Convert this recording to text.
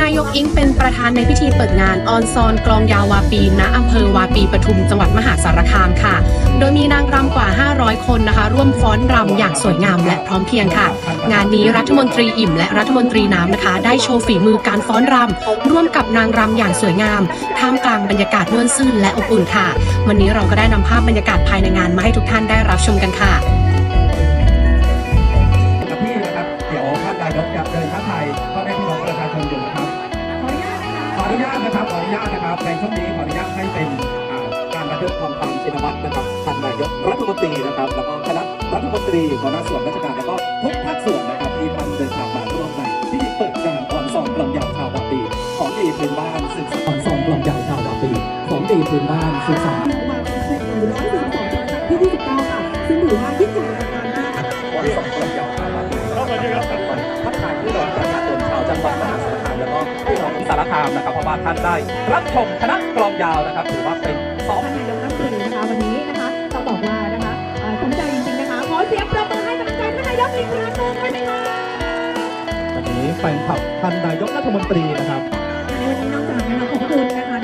นายกอิงเป็นประธานในพิธีเปิดงานออนซอนกลองยาววาปีณอำเภอวาปีปทุมจังหวัดมหาสารคามค่ะ โดยมีนางรำกว่า 500 คนนะคะ ร่วมฟ้อนรำอย่างสวยงามและพร้อมเพรียงค่ะ งานนี้รัฐมนตรีอิ่มและรัฐมนตรีน้ำนะคะ ได้โชว์ฝีมือการฟ้อนรำร่วมกับนางรำอย่างสวยงาม ท่ามกลางบรรยากาศม่วนซื่นและอบอุ่นค่ะ วันนี้เราก็ได้นำภาพบรรยากาศภายในงานมาให้ทุกท่านได้รับชมกันค่ะกับพี่นะครับเดี๋ยวท่านนายกจะเดินทักทย นุญาตนะครับขออนุญาตนะครับในช่วงนี้ขออนุญาตให้เป็นอ่าการบันทึกทองคำชินวัตรนะครับท่านนายกรัฐมนตรีนะครับ แล้วก็คณะรัฐมนตรีหัวหน้าส่วนราชการแล้วก็ทุกภาคส่วนนะครับที่ท่านเดินทางมาร่วมในพิธีเปิดงานออนซอนกลองยาวชาววาปีของดีพื้นบ้านสืบสานออนซอนกลองยาวชาววาปีของดีพื้นบ้านสืบสานรางวัลเป็นหนึ่งร้อยสี่สิบสองจังหวัดที่ยี่สิบเก้าค่ะซึ่งถือว่ายิ่งใหญ่อลังการมากวันสองกลองยาวชาววาปีก็มาเยอะครับทักทายพี่น้องประชาชนชาวจังหวัดมหาสารคามแล้วก็พี่น้องสารคามนะครับเพราะว่าท่านได้รับชมคณะกลองยาวนะครับถือว่าเป็นสองท่านนายกรัฐมนตรีนะคะวันนี้นะคะต้องบอกว่านะคะเอ่อภูมิใจจริงๆนะคะขอเสียงปรบมือให้กำลังใจท่านนายกอีกครั้งหนึ่งได้ไหมคะวันนี้แฟนคลับท่านนายกรัฐมนตรีนะครับในวันนี้นอกจากนะคะขอบพระคุณนะคะท่านหัวหน้าส่วนทุกภาคส่วนแล้วนะคะขอขอบพระคุณท่านนะคะ